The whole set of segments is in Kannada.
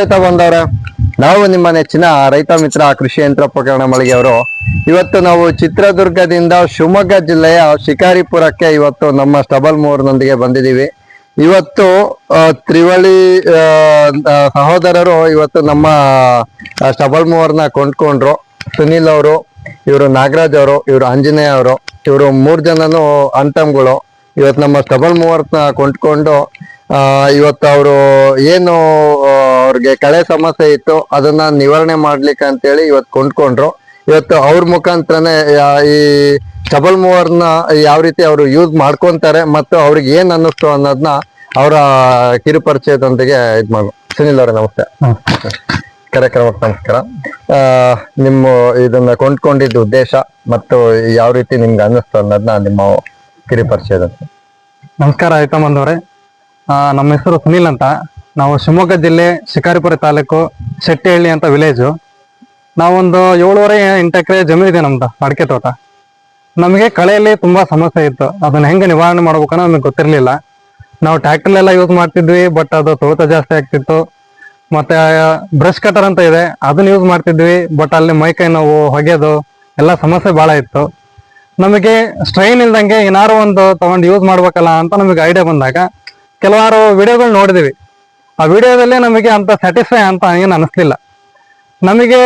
ರೈತ ಬಂದವ್ರೆ, ನಾವು ನಿಮ್ಮ ನೆಚ್ಚಿನ ರೈತ ಮಿತ್ರ ಕೃಷಿ ಯಂತ್ರೋಪಕರಣ ಮಳಿಗೆ ಅವರು. ಇವತ್ತು ನಾವು ಚಿತ್ರದುರ್ಗದಿಂದ ಶಿವಮೊಗ್ಗ ಜಿಲ್ಲೆಯ ಶಿಕಾರಿಪುರಕ್ಕೆ ಇವತ್ತು ನಮ್ಮ ಸ್ಟಬಲ್ ಮೂರ್ನೊಂದಿಗೆ ಬಂದಿದ್ದೀವಿ. ಇವತ್ತು ತ್ರಿವಳಿ ಸಹೋದರರು ಇವತ್ತು ನಮ್ಮ ಸ್ಟಬಲ್ ಮೂವರ್ನ ಕೊಂಡ್ಕೊಂಡ್ರು. ಸುನಿಲ್ ಅವರು, ಇವರು ನಾಗರಾಜ್ ಅವರು, ಇವರು ಆಂಜನೇಯ ಅವರು, ಇವರು ಮೂರ್ ಜನನು ಅಂತಮ್ಗಳು ಇವತ್ತು ನಮ್ಮ ಸ್ಟಬಲ್ ಮೂವರ್ನ ಕೊಂಡ್ಕೊಂಡು ಇವತ್ತು ಅವರು ಏನು ಅವ್ರಿಗೆ ಕಳೆ ಸಮಸ್ಯೆ ಇತ್ತು ಅದನ್ನ ನಿವಾರಣೆ ಮಾಡ್ಲಿಕ್ಕೆ ಅಂತೇಳಿ ಇವತ್ತು ಕೊಂಡ್ಕೊಂಡ್ರು. ಇವತ್ತು ಅವ್ರ ಮುಖಾಂತರನೇ ಈ ಡಬಲ್ ಮೂವರ್ನ ಯಾವ ರೀತಿ ಅವರು ಯೂಸ್ ಮಾಡ್ಕೊಂತಾರೆ ಮತ್ತು ಅವ್ರಿಗೆ ಏನ್ ಅನ್ನಿಸ್ತು ಅನ್ನೋದನ್ನ ಅವರ ಕಿರುಪರಿಚಯದೊಂದಿಗೆ ಇದ್ ಮಾಡು. ಸುನಿಲ್ ಅವರೇ ನಮಸ್ತೆ. ಕಾರ್ಯಕ್ರಮಕ್ಕೆ ನಮಸ್ಕಾರ. ಆ, ನಿಮ್ಮ ಇದನ್ನ ಕೊಂಡ್ಕೊಂಡಿದ್ದ ಉದ್ದೇಶ ಮತ್ತು ಯಾವ ರೀತಿ ನಿಮ್ಗೆ ಅನ್ನಿಸ್ತು ಅನ್ನೋದನ್ನ ನಿಮ್ಮ ಕಿರುಪರಿಚಯದಂತೆ ನಮಸ್ಕಾರ ಆಯ್ತಾ ಬಂದವ್ರೆ ನಮ್ಮ ಹೆಸರು ಸುನೀಲ್ ಅಂತ. ನಾವು ಶಿವಮೊಗ್ಗ ಜಿಲ್ಲೆ ಶಿಕಾರಿಪುರ ತಾಲೂಕು ಶೆಟ್ಟಿಹಳ್ಳಿ ಅಂತ ವಿಲೇಜು ನಾವೊಂದು ಏಳುವರೆ ಎಂಟು ಎಕರೆ ಜಮೀನಿದೆ ನಮ್ದು, ಅಡಿಕೆ ತೋಟ. ನಮಗೆ ಕಳೆಯಲ್ಲಿ ತುಂಬಾ ಸಮಸ್ಯೆ ಇತ್ತು. ಅದನ್ನ ಹೆಂಗೆ ನಿವಾರಣೆ ಮಾಡ್ಬೇಕನ್ನೋ ನಮಗೆ ಗೊತ್ತಿರಲಿಲ್ಲ. ನಾವು ಟ್ರ್ಯಾಕ್ಟರ್ಲೆಲ್ಲ ಯೂಸ್ ಮಾಡ್ತಿದ್ವಿ ಬಟ್ ಅದು ತೋಟ ಜಾಸ್ತಿ ಆಗ್ತಿತ್ತು. ಮತ್ತೆ ಬ್ರಷ್ ಕಟರ್ ಅಂತ ಇದೆ, ಅದನ್ನ ಯೂಸ್ ಮಾಡ್ತಿದ್ವಿ ಬಟ್ ಅಲ್ಲಿ ಮೈಕೈ ನೋವು, ಹೊಗೆದು ಎಲ್ಲ ಸಮಸ್ಯೆ ಬಹಳ ಇತ್ತು. ನಮಗೆ ಸ್ಟ್ರೈನ್ ಇಲ್ದಂಗೆ ಏನಾರು ಒಂದು ತಗೊಂಡು ಯೂಸ್ ಮಾಡ್ಬೇಕಲ್ಲ ಅಂತ ನಮಗೆ ಐಡಿಯಾ ಬಂದಾಗ ಕೆಲವಾರು ವಿಡಿಯೋಗಳು ನೋಡಿದಿವಿ. ಆ ವಿಡಿಯೋದಲ್ಲಿ ನಮಗೆ ಅಂತ ಸ್ಯಾಟಿಸ್ಫೈ ಅಂತ ಏನು ಅನಿಸ್ಲಿಲ್ಲ. ನಮಗೆ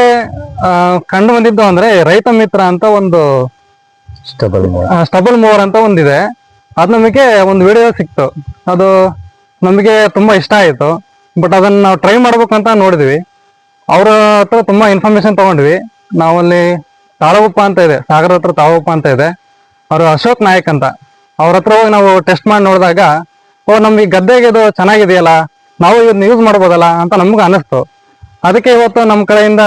ಕಂಡು ಬಂದಿದ್ದು ಅಂದ್ರೆ ರೈತ ಮಿತ್ರ ಅಂತ ಒಂದು ಸ್ಟಬಲ್ ಮೂವರ್ ಸ್ಟಬಲ್ ಮೂವರ್ ಅಂತ ಒಂದಿದೆ. ಅದು ನಮಗೆ ಒಂದು ವಿಡಿಯೋ ಸಿಕ್ತು. ಅದು ನಮಗೆ ತುಂಬಾ ಇಷ್ಟ ಆಯಿತು. ಬಟ್ ಅದನ್ನ ನಾವು ಟ್ರೈ ಮಾಡ್ಬೇಕಂತ ನೋಡಿದ್ವಿ. ಅವ್ರ ಹತ್ರ ತುಂಬಾ ಇನ್ಫಾರ್ಮೇಶನ್ ತಗೊಂಡ್ವಿ. ನಾವಲ್ಲಿ ತಾಳಗುಪ್ಪ ಅಂತ ಇದೆ ಸಾಗರ ಹತ್ರ ತಾಳಗುಪ್ಪ ಅಂತ ಇದೆ. ಅವರು ಅಶೋಕ್ ನಾಯಕ್ ಅಂತ. ಅವ್ರ ಹತ್ರ ಹೋಗಿ ನಾವು ಟೆಸ್ಟ್ ಮಾಡಿ ನೋಡಿದಾಗ ಓ, ನಮ್ಗೆ ಗದ್ದೆಗೆ ಇದು ಚೆನ್ನಾಗಿದೆಯಲ್ಲ, ನಾವು ಇದನ್ನ ಯೂಸ್ ಮಾಡ್ಬೋದಲ್ಲ ಅಂತ ನಮ್ಗೆ ಅನಿಸ್ತು ಅದಕ್ಕೆ ಇವತ್ತು ನಮ್ಮ ಕಡೆಯಿಂದ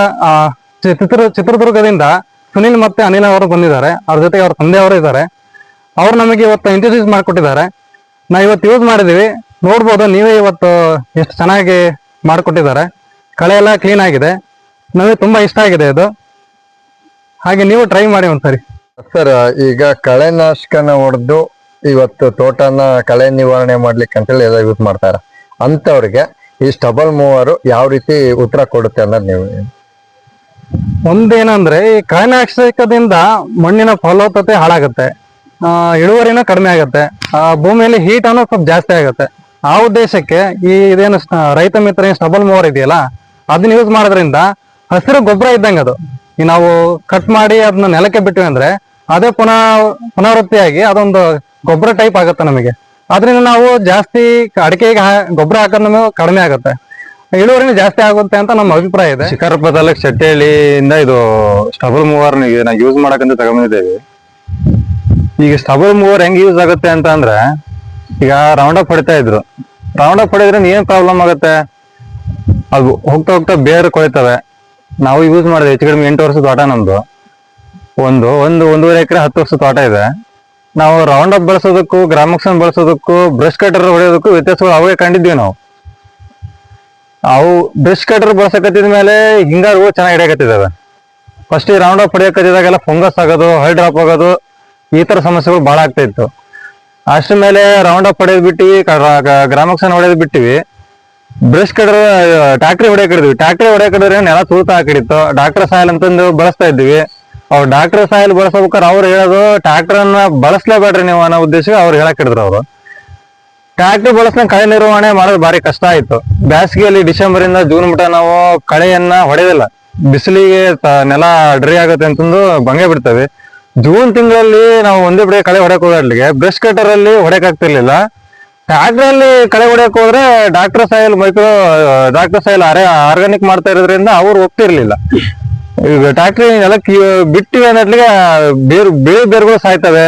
ಚಿತ್ರ, ಚಿತ್ರದುರ್ಗದಿಂದ ಸುನಿಲ್ ಮತ್ತೆ ಅನಿಲ್ ಅವರು ಬಂದಿದ್ದಾರೆ. ಅವ್ರ ಜೊತೆಗೆ ಅವ್ರ ತಂದೆಯವರು ಇದ್ದಾರೆ. ಅವ್ರು ನಮಗೆ ಇವತ್ತು ಇಂಟ್ರೊಡ್ಯೂಸ್ ಮಾಡಿಕೊಟ್ಟಿದ್ದಾರೆ. ನಾ ಇವತ್ತು ಯೂಸ್ ಮಾಡಿದ್ದೀವಿ ನೋಡ್ಬೋದು, ನೀವೇ ಇವತ್ತು ಎಷ್ಟು ಚೆನ್ನಾಗಿ ಮಾಡಿಕೊಟ್ಟಿದ್ದಾರೆ. ಕಳೆ ಎಲ್ಲ ಕ್ಲೀನ್ ಆಗಿದೆ. ನಮಗೆ ತುಂಬ ಇಷ್ಟ ಆಗಿದೆ ಇದು. ಹಾಗೆ ನೀವು ಟ್ರೈ ಮಾಡಿ ಒಂದ್ಸರಿ. ಸರ್, ಈಗ ಕಳೆನಾಶಕನ ಹೊಡೆದು ಇವತ್ತು ತೋಟನ ಕಳೆ ನಿವಾರಣೆ ಮಾಡ್ಲಿಕ್ಕೆ ಅಂತೇಳಿ ಎಲ್ಲ ಯೂಸ್ ಮಾಡ್ತಾರೆ. ಅಂತವ್ರಿಗೆ ಈ ಸ್ಟಬಲ್ ಮೂವರು ಯಾವ ರೀತಿ ಉತ್ತರ ಕೊಡುತ್ತೆ ಅನ್ನೋದು ನೀವು ಒಂದೇನಂದ್ರೆ ಈ ಕಾಯಿನಾಕ್ಷಕದಿಂದ ಮಣ್ಣಿನ ಫಲವತ್ತತೆ ಹಾಳಾಗುತ್ತೆ. ಆ, ಇಳುವರಿನೂ ಕಡಿಮೆ ಆಗುತ್ತೆ. ಆ, ಭೂಮಿಯಲ್ಲಿ ಹೀಟ್ ಅನ್ನೋದು ಸ್ವಲ್ಪ ಜಾಸ್ತಿ ಆಗುತ್ತೆ. ಆ ಉದ್ದೇಶಕ್ಕೆ ಈ ಇದೇನು ರೈತ ಮಿತ್ರ ಏನ್ ಸ್ಟಬಲ್ ಮೂವರ್ ಇದೆಯಲ್ಲ ಅದನ್ನ ಯೂಸ್ ಮಾಡೋದ್ರಿಂದ ಹಸಿರು ಗೊಬ್ಬರ ಇದ್ದಂಗೆ ಅದು. ನಾವು ಕಟ್ ಮಾಡಿ ಅದನ್ನ ನೆಲಕ್ಕೆ ಬಿಟ್ವಿ ಅಂದ್ರೆ ಅದೇ ಪುನಃ ಪುನರಾವೃತ್ತಿಯಾಗಿ ಅದೊಂದು ಗೊಬ್ಬರ ಟೈಪ್ ಆಗುತ್ತೆ ನಮಗೆ. ಆದ್ರಿಂದ ನಾವು ಜಾಸ್ತಿ ಅಡಿಕೆಗೆ ಗೊಬ್ಬರ ಹಾಕೋದ್ ನಮಗೆ ಕಡಿಮೆ ಆಗುತ್ತೆ. ಇಳುವರಿನೂ ಜಾಸ್ತಿ ಆಗುತ್ತೆ ಅಂತ ನಮ್ಮ ಅಭಿಪ್ರಾಯ ಇದೆ. ಶಿಕಾರಪ್ಪ ತಾಲೂಕ್ ಶೆಟ್ಟಿಹಳ್ಳಿಯಿಂದ ಇದು ಸ್ಟಬಲ್ ಮೂವರ್ ಯೂಸ್ ಮಾಡಕಂತ ತಗೊಂಡಿದ್ದೇವೆ ಈಗ ಸ್ಟಬಲ್ ಮೂವರ್ ಹೆಂಗ್ ಯೂಸ್ ಆಗುತ್ತೆ ಅಂತ ಅಂದ್ರೆ, ಈಗ ರೌಂಡ್ ಅಪ್ ಹೊಡಿತಾ ಇದ್ರು. ರೌಂಡ್ ಅಪ್ ಹೊಡಿದ್ರೆ ಏನ್ ಪ್ರಾಬ್ಲಮ್ ಆಗುತ್ತೆ? ಅದು ಹೋಗ್ತಾ ಹೋಗ್ತಾ ಬೇರೆ ಕೊಳಿತವೆ ನಾವು ಯೂಸ್ ಮಾಡಿದೆ, ಹೆಚ್ಚು ಕಡಿಮೆ ಎಂಟು ವರ್ಷದ ತೋಟ ನಮ್ದು. ಒಂದು ಒಂದು, ಒಂದೂವರೆ ಎಕರೆ ಹತ್ತು ವರ್ಷದ ತೋಟ ಇದೆ. ನಾವು ರೌಂಡ್ ಅಪ್ ಬಳಸೋದಕ್ಕೂ ಗ್ರಾಮಕ್ಷನ್ ಬಳಸೋದಕ್ಕೂ ಬ್ರಷ್ ಕಟರ್ ಹೊಡೆಯೋದಕ್ಕೂ ವ್ಯತ್ಯಾಸಗಳು ಅವೇ ಕಂಡಿದ್ವಿ ನಾವು. ಅವು ಬ್ರಷ್ ಕಟರ್ ಬಳಸಕತ್ತಿದ ಮೇಲೆ ಹಿಂಗಾರು ಚೆನ್ನಾಗಿ ಹಿಡಿಯಕತ್ತಿದಾವೆ. ಫಸ್ಟ್ ಈ ರೌಂಡ್ ಅಪ್ ಹೊಡೆಯಕತ್ತಿದಾಗೆಲ್ಲ ಫಂಗಸ್ ಆಗೋದು ಹೈ ಡ್ರಾಪ್ ಆಗೋದು, ಈ ತರ ಸಮಸ್ಯೆಗಳು ಬಹಳ ಆಗ್ತಾ ಇತ್ತು. ಅಷ್ಟ್ರ ಮೇಲೆ ರೌಂಡ್ ಅಪ್ ಹೊಡೆದ್ ಬಿಟ್ಟಿ ಗ್ರಾಮಕ್ಸನ್ ಹೊಡೆದ್ ಬಿಟ್ಟಿವಿ. ಬ್ರಷ್ ಕಟರ್ ಟ್ಯಾಕ್ಟ್ರಿ ಹೊಡೆಯಕ್ ಟ್ಯಾಕ್ಟ್ರಿ ಹೊಡೆಯಕ್ ನೆಲ ತೂತ ಹಾಕಿಡಿತ್ತು ಡಾಕ್ಟರ್ ಸಾಯಲ್ ಅಂತಂದು ಬಳಸ್ತಾ ಇದ್ವಿ. ಅವ್ರು ಡಾಕ್ಟರ್ ಸಾಯಿಲ್ ಬಳಸ್ಬೇಕಾದ್ರೆ ಅವ್ರು ಹೇಳೋದು ಟ್ರಾಕ್ಟರ್ ಅನ್ನ ಬಳಸ್ಲೇಬೇಡ್ರಿ ನೀವು ಅನ್ನೋ ಉದ್ದೇಶಕ್ಕೆ ಅವ್ರು ಹೇಳಕ್ ಹಿಡಿದ್ರು ಅವರು. ಟ್ರ್ಯಾಕ್ಟರ್ ಬಳಸ್ನ ಕಳೆ ನಿರ್ವಹಣೆ ಮಾಡೋದು ಭಾರಿ ಕಷ್ಟ ಆಯ್ತು. ಬೇಸಿಗೆಯಲ್ಲಿ ಡಿಸೆಂಬರ್ ಇಂದ ಜೂನ್ ಮಟ್ಟ ನಾವು ಕಳೆಯನ್ನ ಹೊಡೆದಿಲ್ಲ. ಬಿಸಿಲಿಗೆ ನೆಲ ಡ್ರೈ ಆಗುತ್ತೆ ಅಂತಂದು ಬಂಗೆ ಬಿಡ್ತವೆ ಜೂನ್ ತಿಂಗಳಲ್ಲಿ ನಾವು ಒಂದೇ ಬಿಡೆ ಕಳೆ ಹೊಡೆಯಕ್ ಹೋಗೋದ್ಲಿಗೆ ಬ್ರಷ್ ಕಟರ್ ಅಲ್ಲಿ ಹೊಡಕ್ ಆಗ್ತಿರ್ಲಿಲ್ಲ. ಟ್ರ್ಯಾಕ್ಟರ್ ಅಲ್ಲಿ ಕಳೆ ಹೊಡೆಯಕ್ ಹೋದ್ರೆ doctor soil micro doctor soil organic ಮಾಡ್ತಾ ಇರೋದ್ರಿಂದ ಅವ್ರು ಒಪ್ತಿರ್ಲಿಲ್ಲ ಈಗ ಟ್ಯಾಕ್ಟ್ರಿ ಎಲ್ಲ ಬಿಟ್ಟು ಅನ್ನೋದ್ಲಿಗೆ ಬೇರು ಬೇರೆ ಬೇರುಗಳು ಸಾಯ್ತವೆ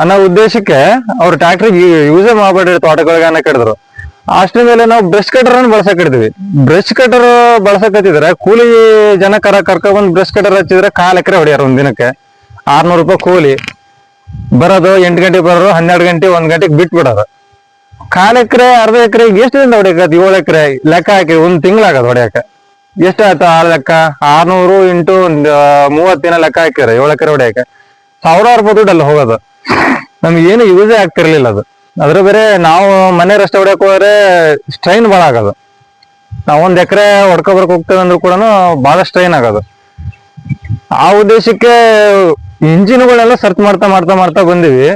ಅನ್ನೋ ಉದ್ದೇಶಕ್ಕೆ ಅವ್ರು ಟ್ರಾಕ್ಟರ್ ಯೂಸೇ ಮಾಡಬೇಡಿ ತೋಟಗಳಿಗೆ ಅನ್ನೋ ಕಡಿದ್ರು ಅಷ್ಟ್ರ ಮೇಲೆ ನಾವು ಬ್ರಷ್ ಕಟರ್ ಅನ್ನು ಬಳಸಕ್ ಹಿಡಿದ್ವಿ ಬ್ರಷ್ ಕಟರ್ ಬಳಸಕತ್ತಿದ್ರೆ ಕೂಲಿ ಜನ ಕರ ಕರ್ಕೊಂಡ್ ಬ್ರಷ್ ಕಟರ್ ಹಚ್ಚಿದ್ರೆ ಕಾಲ್ ಎಕರೆ ಹೊಡಿಯಾರ ಒಂದ್ ದಿನಕ್ಕೆ. ಆರ್ನೂರು ರೂಪಾಯಿ ಕೂಲಿ. ಬರೋದು ಎಂಟು ಗಂಟೆಗೆ ಬರೋರು, ಹನ್ನೆರಡು ಗಂಟೆ, ಒಂದ್ ಗಂಟೆಗೆ ಬಿಟ್ಬಿಡೋದು. ಕಾಲ್ ಎಕರೆ, ಅರ್ಧ ಎಕರೆ ಎಷ್ಟು ದಿನ ಹೊಡಿಯಕತ್ ಏಳು ಎಕರೆ. ಲೆಕ್ಕ ಹಾಕಿ ಒಂದ್ ತಿಂಗಳಾಗದ್ ಹೊಡ್ಯಾಕ ಎಷ್ಟು ಆಯ್ತು ಆ ಲೆಕ್ಕ? ಆರ್ನೂರು ಇಂಟು ಒಂದ್ ಮೂವತ್ತಿನ ಲೆಕ್ಕ ಹಾಕಿರ ಏಳು ಎಕರೆ ಹೊಡ್ಯಾಕ ಸಾವಿರಾರು ರೂಪಾಯಿ ದುಡ್ಡಲ್ಲಿ ಹೋಗೋದು. ನಮ್ಗೆ ಏನು ಯೂಸೇ ಆಗ್ತಿರ್ಲಿಲ್ಲ ಅದು. ಅದ್ರ ಬೇರೆ ನಾವು ಮನೆ ರಸ್ತೆ ಹೊಡೆಯಕ್ಕೆ ಹೋದ್ರೆ ಸ್ಟ್ರೈನ್ ಭಾಳ ಆಗೋದು. ನಾವ್ ಒಂದ್ ಎಕರೆ ಹೊಡ್ಕೊಬರ್ಕ್ ಹೋಗ್ತೇವೆ ಅಂದ್ರೂ ಕೂಡ ಬಹಳ ಸ್ಟ್ರೈನ್ ಆಗೋದು. ಆ ಉದ್ದೇಶಕ್ಕೆ ಇಂಜಿನ್ಗಳೆಲ್ಲ ಸರ್ಚ್ ಮಾಡ್ತಾ ಮಾಡ್ತಾ ಮಾಡ್ತಾ ಬಂದಿವಿ.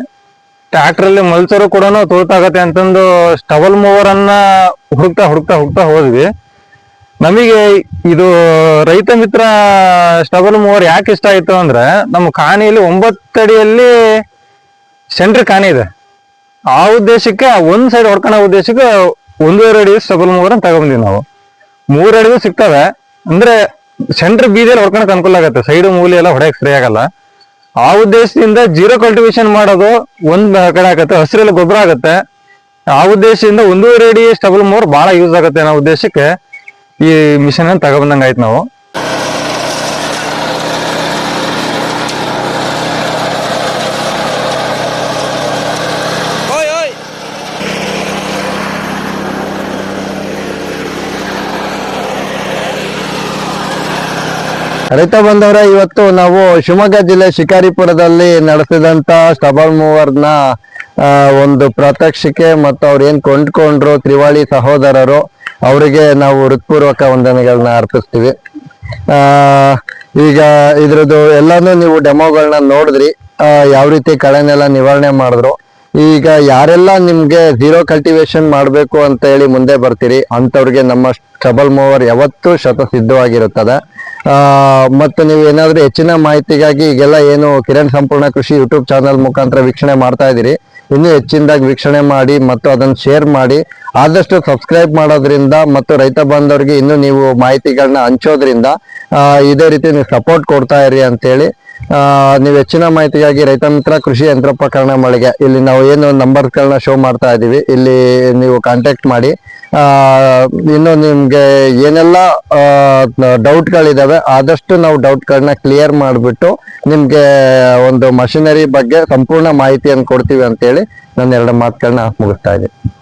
ಟ್ರ್ಯಾಕ್ಟರ್ ಅಲ್ಲಿ ಮಲ್ಸರು ಕೂಡ ತೋತಾಗತ್ತೆ ಅಂತಂದು ಸ್ಟವಲ್ ಮೂವರ್ ಅನ್ನ ಹುಡುಕ್ತಾ ಹುಡುಕ್ತಾ ಹುಡುಕ್ತಾ ಹೋದ್ವಿ. ನಮಗೆ ಇದು ರೈತ ಮಿತ್ರ ಸ್ಟಬಲ್ ಮೂವರ್ ಯಾಕೆ ಇಷ್ಟ ಆಯ್ತು ಅಂದ್ರೆ ನಮ್ಮ ಕಾಣಿಯಲ್ಲಿ ಒಂಬತ್ತಡಿಯಲ್ಲಿ ಸೆಂಟ್ರ್ ಕಾಣಿ ಇದೆ. ಆ ಉದ್ದೇಶಕ್ಕೆ ಒಂದು ಸೈಡ್ ಹೊಡ್ಕೊಳ್ಳೋ ಉದ್ದೇಶಕ್ಕೆ ಒಂದೂವರೆ ಅಡಿ ಸ್ಟಬಲ್ ಮೂವರ್ ಅಂತ ತಗೊಂಡ್ವಿ ನಾವು. ಮೂರ್ ಅಡಿಗೂ ಸಿಗ್ತವೆ. ಅಂದ್ರೆ ಸೆಂಟ್ರ್ ಬೀದಿಯಲ್ಲಿ ಹೊಡ್ಕೊಳಕ್ ಅನುಕೂಲ ಆಗುತ್ತೆ. ಸೈಡ್ ಮೂಲೆ ಎಲ್ಲ ಹೊಡೆಯಕ್ ಸರಿಯಾಗಲ್ಲ ಆ ಉದ್ದೇಶದಿಂದ ಜೀರೋ ಕಲ್ಟಿವೇಶನ್ ಮಾಡೋದು ಒಂದ್ ಕಡೆ ಆಗತ್ತೆ. ಹಸಿರಲ್ಲಿ ಗೊಬ್ಬರ ಆಗತ್ತೆ. ಆ ಉದ್ದೇಶದಿಂದ ಒಂದೂವರೆ ಅಡಿ ಸ್ಟಬಲ್ ಮೂವರ್ ಬಹಳ ಯೂಸ್ ಆಗುತ್ತೆ ಅನ್ನೋ ಉದ್ದೇಶಕ್ಕೆ ಈ ಮಿಷನ್ ತಗೊಬಂದಂಗ ಆಯ್ತು ನಾವು. ರೈತ ಬಂದವರ, ಇವತ್ತು ನಾವು ಶಿವಮೊಗ್ಗ ಜಿಲ್ಲೆ ಶಿಕಾರಿಪುರದಲ್ಲಿ ನಡೆಸಿದಂತ ಸ್ಟಬಲ್ ಮೂವರ್ನ ಒಂದು ಪ್ರಾತ್ಯಕ್ಷಿಕೆ ಮತ್ತು ಅವ್ರು ಏನ್ ಕೊಂಡ್ಕೊಂಡ್ರು, ತ್ರಿವಾಳಿ ಸಹೋದರರು ಅವರಿಗೆ ನಾವು ಹೃತ್ಪೂರ್ವಕ ವಂದನೆಗಳನ್ನ ಅರ್ಪಿಸ್ತೀವಿ. ಈಗ ಇದ್ರದ್ದು ಎಲ್ಲಾನು ನೀವು ಡೆಮೋಗಳನ್ನ ನೋಡಿದ್ರಿ. ಯಾವ ರೀತಿ ಕಳೆನೆಲ್ಲ ನಿವಾರಣೆ ಮಾಡಿದ್ರು. ಈಗ ಯಾರೆಲ್ಲ ನಿಮ್ಗೆ ಝೀರೋ ಕಲ್ಟಿವೇಶನ್ ಮಾಡಬೇಕು ಅಂತ ಹೇಳಿ ಮುಂದೆ ಬರ್ತೀರಿ ಅಂಥವ್ರಿಗೆ ನಮ್ಮ ಸ್ಟಬಲ್ ಮೂವರ್ ಯಾವತ್ತೂ ಶತ ಸಿದ್ಧವಾಗಿರುತ್ತದೆ ಆ, ಮತ್ತು ನೀವು ಏನಾದರೂ ಹೆಚ್ಚಿನ ಮಾಹಿತಿಗಾಗಿ ಈಗೆಲ್ಲ ಏನು ಕಿರಣ್ ಸಂಪೂರ್ಣ ಕೃಷಿ ಯೂಟ್ಯೂಬ್ ಚಾನಲ್ ಮುಖಾಂತರ ವೀಕ್ಷಣೆ ಮಾಡ್ತಾ ಇದ್ದೀರಿ. ಇನ್ನೂ ಹೆಚ್ಚಿನದಾಗಿ ವೀಕ್ಷಣೆ ಮಾಡಿ ಮತ್ತು ಅದನ್ನು ಶೇರ್ ಮಾಡಿ. ಆದಷ್ಟು ಸಬ್ಸ್ಕ್ರೈಬ್ ಮಾಡೋದ್ರಿಂದ ಮತ್ತು ರೈತ ಬಾಂಧವರಿಗೆ ಇನ್ನೂ ನೀವು ಮಾಹಿತಿಗಳನ್ನ ಹಂಚೋದ್ರಿಂದ ಇದೇ ರೀತಿ ನೀವು ಸಪೋರ್ಟ್ ಕೊಡ್ತಾ ಇರಿ ಅಂತೇಳಿ ನೀವು ಹೆಚ್ಚಿನ ಮಾಹಿತಿಗಾಗಿ ರೈತ ಮಿತ್ರ ಕೃಷಿ ಯಂತ್ರೋಪಕರಣ ಮಳಿಗೆ. ಇಲ್ಲಿ ನಾವು ಏನು ನಂಬರ್ಗಳನ್ನ ಶೋ ಮಾಡ್ತಾ ಇದ್ದೀವಿ ಇಲ್ಲಿ ನೀವು ಕಾಂಟ್ಯಾಕ್ಟ್ ಮಾಡಿ. ಇನ್ನು ನಿಮಗೆ ಏನೆಲ್ಲ ಡೌಟ್ಗಳಿದ್ದಾವೆ ಆದಷ್ಟು ನಾವು ಡೌಟ್ಗಳನ್ನ ಕ್ಲಿಯರ್ ಮಾಡಿಬಿಟ್ಟು ನಿಮಗೆ ಒಂದು ಮಷಿನರಿ ಬಗ್ಗೆ ಸಂಪೂರ್ಣ ಮಾಹಿತಿಯನ್ನು ಕೊಡ್ತೀವಿ ಅಂತೇಳಿ ನನ್ನ ಎರಡು ಮಾತುಗಳನ್ನ ಮುಗಿಸ್ತಾ ಇದ್ದೀನಿ.